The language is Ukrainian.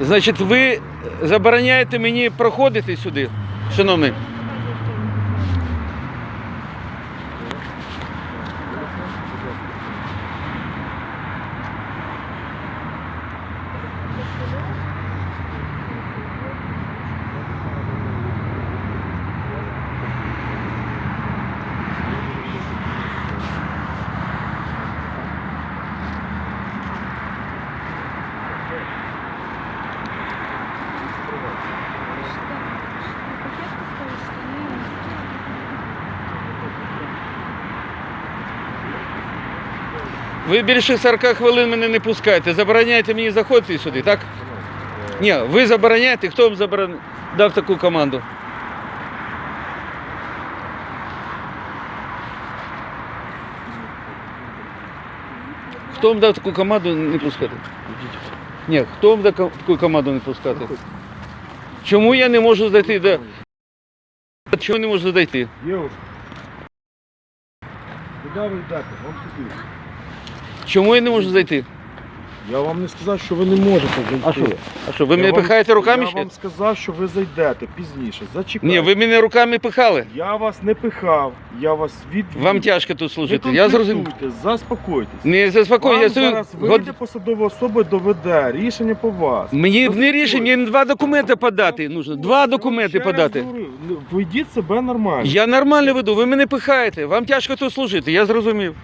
Значить, ви забороняєте мені проходити сюди, шановний. Ви більше 40 хвилин мене не пускаєте. Забороняєте мені заходити сюди, так? Ні, ви забороняєте, хто вам заборон... дав таку команду? Хто вам дав таку команду не пускати? Ні, хто вам дав таку команду не пускати? Чому я не можу зайти до. Чому не можу зайти? Куда ви йдете? Вам куди? Чому я не можу зайти? Я вам не сказав, що ви не можете зайти. А що? А що, ви Я мене вам- пихаєте руками Я ще? вам сказав, що ви зайдете пізніше. Зачекайте. Ні, ви мене руками пихали. Я вас не пихав, я вас відвів. Вам тяжко тут Не служити. Я зрозумів. конфліктуйте, Заспокойтесь. Не заспокой, Вам я стою. зараз год- вийде посадова особа доведе рішення по вас. Мені не рішення, мені два документи подати. Нужно. Два документи подати. говорю, ну, себе нормально. Я нормально веду, ви мене пихаєте. Вам тяжко тут служити, я зрозумів.